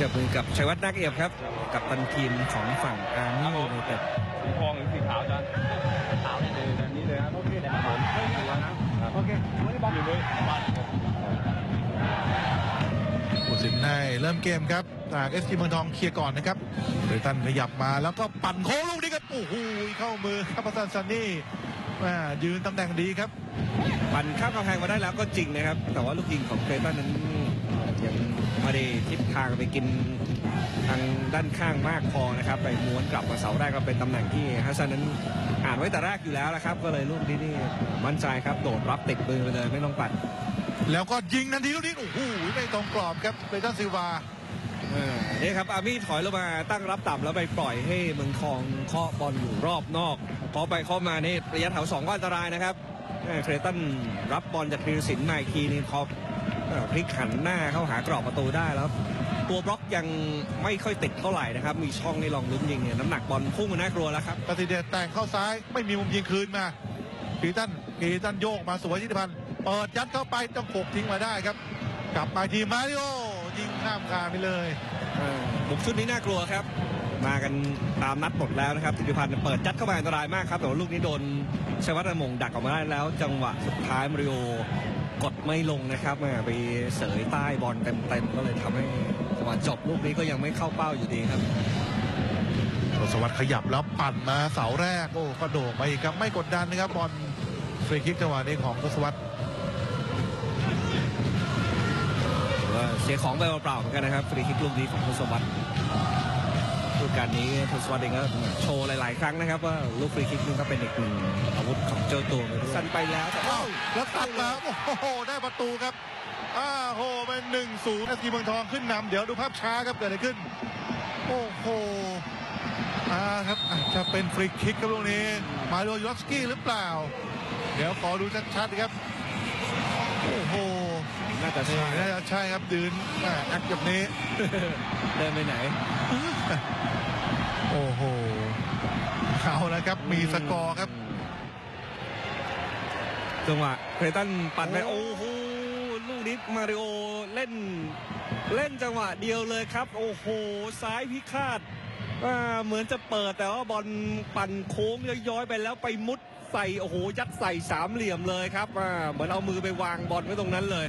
จับมือกับชัยวัฒน์นักเอียบครับกับตันทีมของฝั่งอาร์มี่ยูไนเต็ดสีทองหรือสีขาวจานขาวนี่เลยแบบนี้เลยนะโอเคนะครับผมไม่ถือว่านะโอเคไม่ได้บอลอยู่เลยบอลผู้สินให้เริ่มเกมครับจากเอสทีเมืองทองเคลียร์ก่อนนะครับเดยตันขยับมาแล้วก็ปั่นโค้งลูกนี้ครับโอ้โหเข้ามือครับพัสซันซันนี่แม่ยืนตำแหน่งดีครับ ปั่นข้ามกำแพงมาได้แล้วก็จริงนะครับ แต่ว่าลูกยิงของเครตันนั้นยัง ไม่ได้ทิศทางไปกินทางด้านข้างมากพอนะครับ ไปม้วนกลับมาเสาแรกก็เป็นตำแหน่งที่ฮัสซันนั้นอ่านไว้แต่แรกอยู่แล้วนะครับ ก็เลยลูกนี้นี่มั่นใจครับโดดรับติดมือไปเลยไม่ต้องปัด แล้วก็ยิงทันทีลูกนี้โอ้โหไม่ตรงกรอบครับเดยตันซิลวาเออนี่ครับอาร์มี่ถอยลงมาตั้งรับต่ำแล้วไปปล่อยให้เมืองทองเคาะบอลอยู่รอบนอกเคาะไปเคาะมานี่ระยะแถวสองก็อันตรายนะครับเออเครตันรับบอลจากธีรศิลป์มาอีกทีนี่พอเอ่อ พลิกหันหน้าเข้าหากรอบประตูได้แล้ว ตัวบล็อกยังไม่ค่อยติดเท่าไหร่นะครับ มีช่องในลองลุ้นยิงเนี่ยน้ำหนักบอลพุ่งมาน่ากลัวแล้วครับปฏิเดชแต่งเข้าซ้ายไม่มีมุมยิงคืนมาพีตันพีตันโยกมาสวยทิติพันธ์เปิดยัดเข้าไปต้องโขกทิ้งมาได้ครับ กลับมาทีมาริโอยิงข้ามคานไปเลยเออบุกชุดนี้น่ากลัวครับ มากันตามนัดหมดแล้วนะครับธิติพันธ์เปิดจัดเข้ามาอันตรายมากครับแต่ว่าลูกนี้โดนชัยวัฒน์ระมงดักออกมาได้แล้ว จังหวะสุดท้ายมาริโอ กดไม่ลงนะครับแหม่ไปเสยใต้บอลเต็มๆก็เลยทำให้จังหวะจบลูกนี้ก็ยังไม่เข้าเป้าอยู่ดีครับทศวรรษขยับแล้วปั่นมาเสาแรกโอ้กระโดดไปอีกครับไม่กดดันนะครับบอลฟรีคิกจังหวะนี้ของทศวรรษถือว่าเสียของไปเปล่าๆเหมือนกันนะครับฟรีคิกลูกนี้ของทศวรรษฤ ดูกาลนี้ทศวรรษเองก็โชว์หลาย ๆ ครั้งนะครับว่าลูกฟรีคิกนี่ก็เป็นอีกหนึ่งอาวุธของเจ้าตัวไปด้วยสั้นไปแล้วแต่ว่าอ้าวแล้วตัดมาโอ้โหได้ประตูครับอ้าโหเป็นหนึ่งศูนย์นาทีเมืองทองขึ้นนำเดี๋ยวดูภาพช้าครับเกิดอะไรขึ้น โอ้โหอ่าครับอาจจะเป็นฟรีคิกครับลูกนี้ มาโดยูรอฟสกี้หรือเปล่า เดี๋ยวขอดูชัดๆครับโอ้โหน่าจะนี่ใช่น่าจะใช่ครับดืนอ่าแอคแบบนี้เดินไปไหน โอ้โหเอาแล้วครับมีสกอร์ครับ จังหวะเครตันปั่นไปโอ้โอ้โหลูกนี้มาริโอเล่น เล่นจังหวะเดียวเลยครับ โอ้โหซ้ายพิฆาตอ่าเหมือนจะเปิดแต่ว่าบอลปั่นโค้งย้อยๆไปแล้วไปมุดใส่โอ้โหยัดใส่สามเหลี่ยมเลยครับอ่าเหมือนเอามือไปวางบอลไว้ตรงนั้นเลย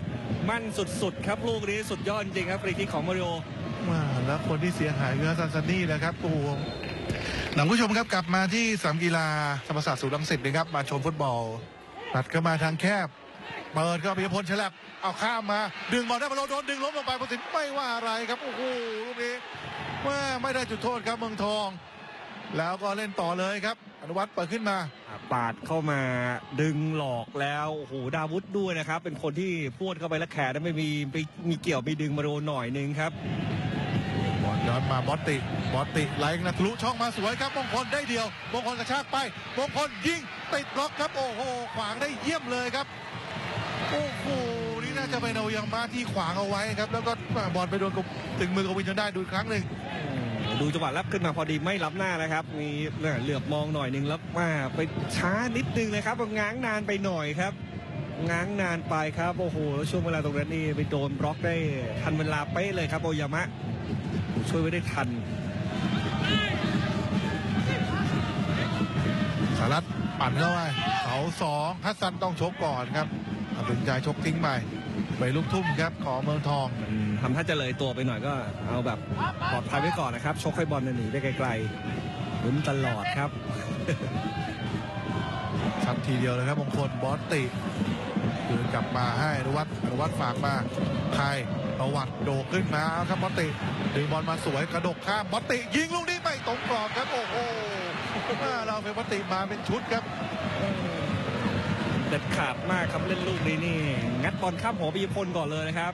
มั่นสุดๆ ครับลูกนี้สุดยอดจริงครับฟรีคิกของมาริโอ มาแล้วคนที่เสียหายคือซันซันนี่แหละครับโอ้หหนังผู้ชมครับกลับมาที่สนามกีฬาธรรมศาสตร์ศูนย์รังสิตนะครับมาชมฟุตบอลตัดเข้ามาทางแคบ เปิดก็พิพลฉลับเอาข้ามมา ดึงบอลได้บอลโดนดึงล้มลงไปผู้สินไม่ว่าอะไรครับโอ้โหลูกนี้ว่าไม่ได้จุดโทษครับเมืองทอง แล้วก็เล่นต่อเลยครับ อนุวัฒน์เปิดขึ้นมา ปาดเข้ามาดึงหลอกแล้วโอ้โหดาวุธด้วยนะครับ เป็นคนที่พวดเข้าไปแล้วแขนนั้นไม่มีไปมีเกี่ยวมีดึงมาโดนหน่อยนึงครับ ย้อนมาบอสติบอสติไหลนะทะลุช่องมาสวยครับมงคลได้เดียวมงคลกระชากไปมงคลยิงติดบล็อกครับโอ้โหขวางได้เยี่ยมเลยครับโอ้โหนี่น่าจะเป็นเอายังมาที่ขวางเอาไว้ครับ แล้วก็บอลไปโดนกบถึงมือกวินจนได้ดูอีกครั้งหนึ่งดูจังหวะรับขึ้นมาพอดีไม่รับหน้านะครับ มีเหลือบมองหน่อยนึงแล้วมาไปช้านิดนึงเลยครับง้างนานไปหน่อยครับง้างนานไปครับโอ้โหแล้วช่วงเวลาตรงนั้นนี่ไปโดนบล็อกได้ทันเวลาเป๊ะเลยครับโอยามะ ช่วยไว้ได้ทันสารัตปั่นเข้าไปเสาสองฮัสซันต้องชกก่อนครับตัดสินใจชกทิ้งไปไปลูกทุ่มครับของเมืองทองอืมทำท่าจะเลยตัวไปหน่อยก็เอาแบบปลอดภัยไว้ก่อนนะครับ ชกให้บอลหนีได้ไกลๆลุ้นตลอดครับชัดทีเดียวเลยครับมงคลบอสติ คืนกลับมาให้อนุวัฒน์อนุวัฒน์ฝากมาไทยประวัติโดดขึ้นมาครับบอติดึงบอลมาสวยกระดกข้ามบอติยิงลูกนี้ไม่ตรงกรอบครับโอ้โหเราเป็นบอติมาเป็นชุดครับเด็ดขาดมากครับเล่นลูกนี้นี่งัดบอลข้ามหัวปีพลก่อนเลยนะครับ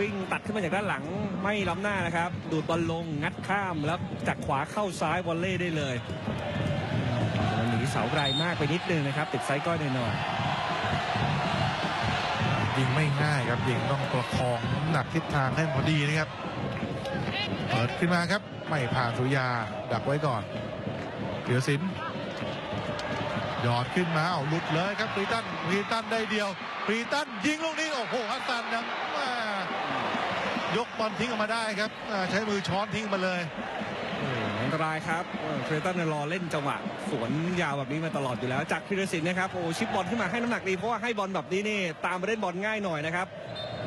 วิ่งตัดขึ้นมาจากด้านหลังไม่ล้ำหน้านะครับ ดูดบอลลงงัดข้ามแล้วจากขวาเข้าซ้ายวอลเล่ได้เลยหนีเสาไกลมากไปนิดนึงนะครับ ติดไซส์ก้อยหน่อย ยิงไม่ง่ายครับยิงต้องประคองหนักทิศทางให้พอดีนะครับ เปิดขึ้นมาครับ ไม่ผ่านสุยาดักไว้ก่อนเดี๋ยวสินยอดขึ้นมาเอาลุดเลยครับปรีตันปรีตันได้เดียวปรีตันยิงลูกนี้โอ้โหฮัสซันยังยกบอลทิ้งออกมาได้ครับใช้มือช้อนทิ้งมาเลย อันตรายครับเออเครตันเนี่ยรอเล่นจังหวะสวนยาวแบบนี้มาตลอดอยู่แล้ว จากธีรศิลป์นะครับโอ้ชิปบอลขึ้นมาให้น้ำหนักดีเพราะว่าให้บอลแบบนี้นี่ตามมาเล่นบอลง่ายหน่อยนะครับ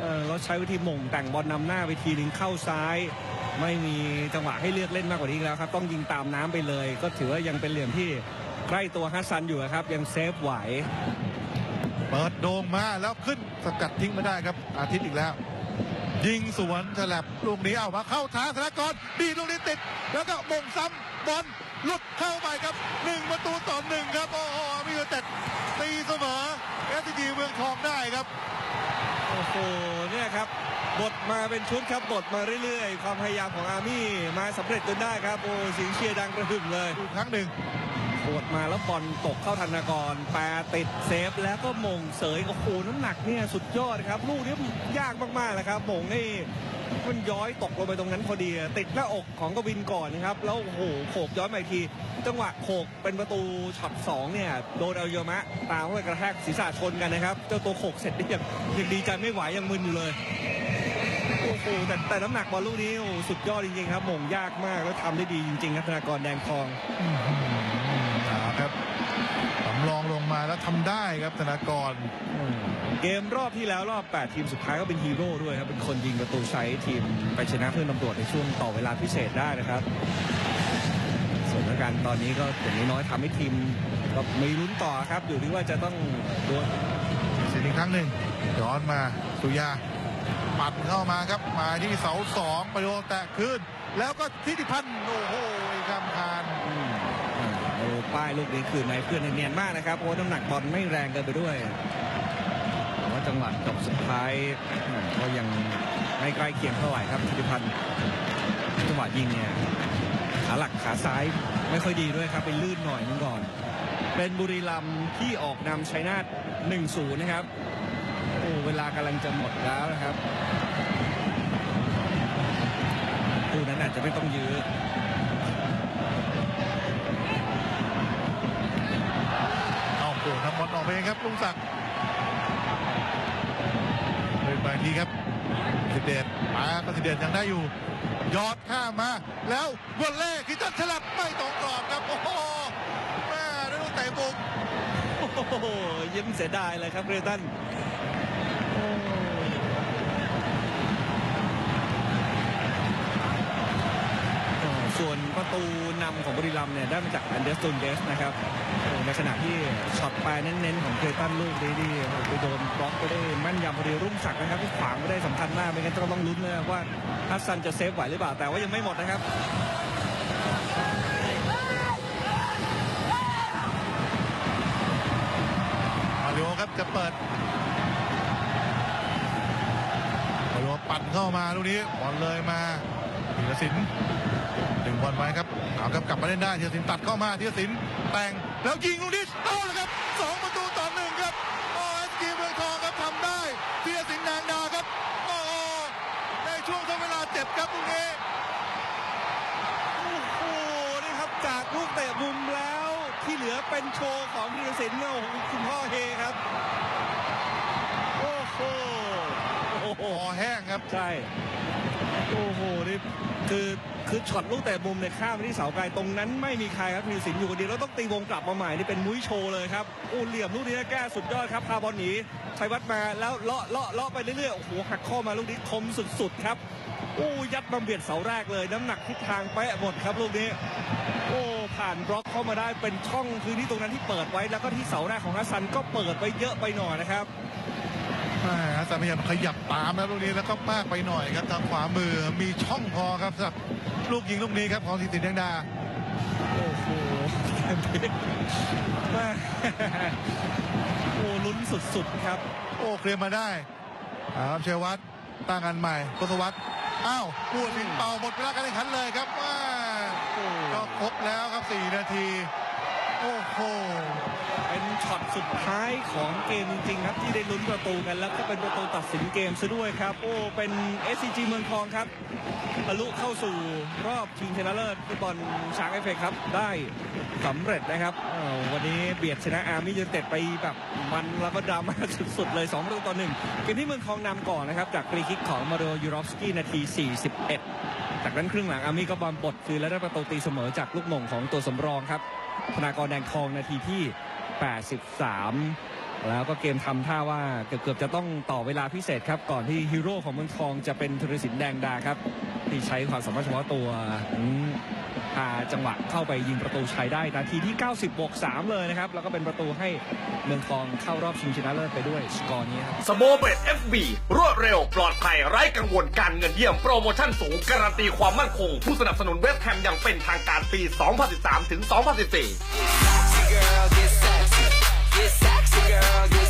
เออแล้วใช้วิธีมงแต่งบอลนำหน้าไปทีนึงเข้าซ้าย ไม่มีจังหวะให้เลือกเล่นมากกว่านี้แล้วครับต้องยิงตามน้ำไปเลย ก็ถือว่ายังเป็นเหลี่ยมที่ใกล้ตัวฮัสซันอยู่ครับยังเซฟไหว เปิดโด่งมาแล้วขึ้นสกัดทิ้งไม่ได้ครับอาทิตย์อีกแล้ว ยิงสวนฉลับลูกนี้เอามาเข้าทางธนากรดีลูกนี้ติด แล้วก็มงซ้ำบอลหลุดเข้าไปครับหนึ่งประตูต่อหนึ่งครับ โอ้โหมีเต็ดตีเสมอเอสจีเมืองทองได้ครับ โอ้โหเนี่ยครับบทมาเป็นชุดครับบทมาเรื่อยๆ ความพยายามของอาร์มี่มาสำเร็จจนได้ครับ โอ้เสียงเชียร์ดังกระหึ่มเลยอีกครั้งหนึ่ง ปวดมาแล้วบอลตกเข้าธนากรแปรติดเซฟแล้วก็มงเสยโอ้โหน้ำหนักเนี่ยสุดยอดครับ ลูกนี้ยากมากๆนะครับมงนี่มันย้อยตกลงไปตรงนั้นพอดี ติดหน้าอกของกวินก่อนนะครับ แล้วโอ้โหโขกย้อนมาอีกที จังหวะโขกเป็นประตูช็อตสองเนี่ยโดนเอาโยมะตามเข้าไปกระแทกศีรษะชนกันนะครับ เจ้าตัวโขกเสร็จนี่ยังยังดีใจไม่ไหวยังมึนอยู่เลยโอ้โหแต่แต่น้ำหนักบอลลูกนี้สุดยอดจริงๆครับมงยากมากแล้วทำได้ดีจริงๆครับธนากรแดงทอง อื้อหือเอาครับสำรองลงมาแล้วทำได้ครับธนากร เกมรอบที่แล้วรอบ 8 ทีมสุดท้ายก็เป็นฮีโร่ด้วยครับ เป็นคนยิงประตูใช้ทีมไปชนะเพื่อนตำรวจในช่วงต่อเวลาพิเศษได้นะครับส่วนสถานการณ์ตอนนี้ก็อย่างน้อยๆทำให้ทีมก็มีลุ้นต่อครับ อยู่ที่ว่าจะต้องดวลเสียอีกครั้งหนึ่งย้อนมาสุยาปัดเข้ามาครับมาที่เสาสองประโยชน์แตะขึ้น แล้วก็ทิติพันธ์โอ้โหคำคานอืมอ่าโอ้ ป้ายลูกนี้คืนในเพื่อนเนียนมากนะครับเพราะน้ำหนักบอลไม่แรงเกินไปด้วยแต่ว่าจังหวะจบสุดท้ายก็ยังไม่ใกล้เคียงเท่าไหร่ครับธิติพันธ์จังหวะยิงเนี่ยขาหลักขาซ้ายไม่ค่อยดีด้วยครับเป็นลื่นหน่อยนึงก่อน เป็นบุรีรัมย์ที่ออกนำชัยนาท1-0 นะครับโอ้เวลากำลังจะหมดแล้วนะครับคู่นั้นอาจจะไม่ต้องยื้อ ไปเองครับลุงศักดิ์เลยไปทีครับสิเดชมาก็สิเดชยังได้อยู่ ยอดข้ามมา แล้ววอลเล่คิดจัดฉลับไม่ตรงกรอบครับ โอ้โหแม่ได้ลูกเตะบุกโอ้โหยิ้มเสียดายเลยครับเรตันโอ้เอ่อ ส่วนประตูนำของบุรีรัมย์เนี่ยได้มาจากอันเดอร์สตูนเดสนะครับในขณะที่ช็อตปลายเน้นๆของเคตันลูกนี้นี่ไปโดนบล็อกไปได้แม่นยำพอดีรุ่งศักดิ์นะครับที่ขวางไม่ได้สำคัญมากไม่งั้นต้องต้องลุ้นเลยว่าฮัสซันจะเซฟไหวหรือเปล่าแต่ว่ายังไม่หมดนะครับมาริโอครับจะเปิดมาริโอปั่นเข้ามาลูกนี้บอลเลยมาธีรศิลป์ ดึงบอลไว้ครับเอาครับกลับมาเล่นได้ธีรศิลป์ตัดเข้ามาธีรศิลป์แต่งแล้วยิงลูกนี้เอาละครับสองประตูต่อหนึ่งครับโอ้เอสกีเมืองทองครับทำได้ธีรศิลป์แดงดาครับโอ้โหในช่วงทดเวลาเจ็บครับลูกนี้โอ้โหนี่ครับจากลูกเตะมุมแล้วที่เหลือเป็นโชว์ของธีรศิลป์เนี่ยโอ้โหคุณพ่อเฮครับโอ้โหโอ้โหคอแห้งครับใช่โอ้โหนี่คือ คือช็อตลูกเตะมุมเนี่ยข้ามไปที่เสาไกลตรงนั้นไม่มีใครครับธีรศิลป์อยู่คนเดียวแล้วต้องตีวงกลับมาใหม่นี่เป็นมุ้ยโชว์เลยครับโอ้เหลี่ยมลูกนี้แก้สุดยอดครับพาบอลหนีชัยวัฒน์มาแล้วเลาะเลาะเลาะไปเรื่อยๆโอ้โหหักข้อมาลูกนี้คมสุดๆครับโอ้ยัดมาเบียดเสาแรกเลย น้ำหนักทิศทางเป๊ะหมดครับลูกนี้โอ้ผ่านบล็อกเข้ามาได้เป็นช่องพื้นที่ตรงนั้นที่เปิดไว้แล้วก็ที่เสาแรกของฮัสซันก็เปิดไว้เยอะไปหน่อยนะครับ อ่าฮัสซันพยายามขยับตามนะลูกนี้แล้วก็มากไปหน่อยครับทางขวามือมีช่องพอครับสำหรับลูกยิงลูกนี้ครับของธีรศิลป์แดงดาโอ้โหแม่โอ้ลุ้นสุดๆครับ โอ้เคลียร์มาได้ครับเชยวัตรตั้งกันใหม่โคสวัตรอ้าวพูดถึงเป่าหมดเวลาการแข่งขันเลยครับว่าโอ้ก็ครบแล้วครับ 4 นาที โอ้โห เป็นช็อตสุดท้ายของเกมจริงๆครับ ที่ได้ลุ้นประตูกัน แล้วก็เป็นประตูตัดสินเกมซะด้วยครับ โอ้ เป็น SCG เมืองทองครับทะลุเข้าสู่รอบชิงชนะเลิศฟุตบอลช้างเอฟเอครับ ได้สำเร็จนะครับ วันนี้เบียดชนะอาร์มี่ยูเต็ดไปแบบมันแล้วก็ดราม่าสุดๆเลย2ประตูต่อหนึ่งเกมที่เมืองทองนำก่อนนะครับ จากฟรีคิกของมาโรยูรอฟสกี้นาที 41 จากนั้นครึ่งหลังอาร์มี่ก็บอลบดคืนและได้ประตูตีเสมอจากลูกหม่งของตัวสำรองครับธนากรแดงทองนาทีที่ 83 แล้วก็เกมทำท่าว่าเกือบๆจะต้องต่อเวลาพิเศษครับ ก่อนที่ฮีโร่ของเมืองทองจะเป็นธุรสินแดงดาครับ ที่ใช้ความสามารถเฉพาะตัวพาจังหวะเข้าไปยิงประตูชัยได้นาทีที่ 90บวก3เลยนะครับ แล้วก็เป็นประตูให้เมืองทองเข้ารอบชิงชนะเลิศไปด้วยสกอร์นี้ครับสโมเบต FB รวดเร็ว ปลอดภัยไร้กังวลการเงินเยี่ยมโปรโมชั่นสูง การันตีความมั่นคง ผู้สนับสนุนเว็บแฮมอย่างเป็นทางการปี 2013 ถึง 2014 girl, you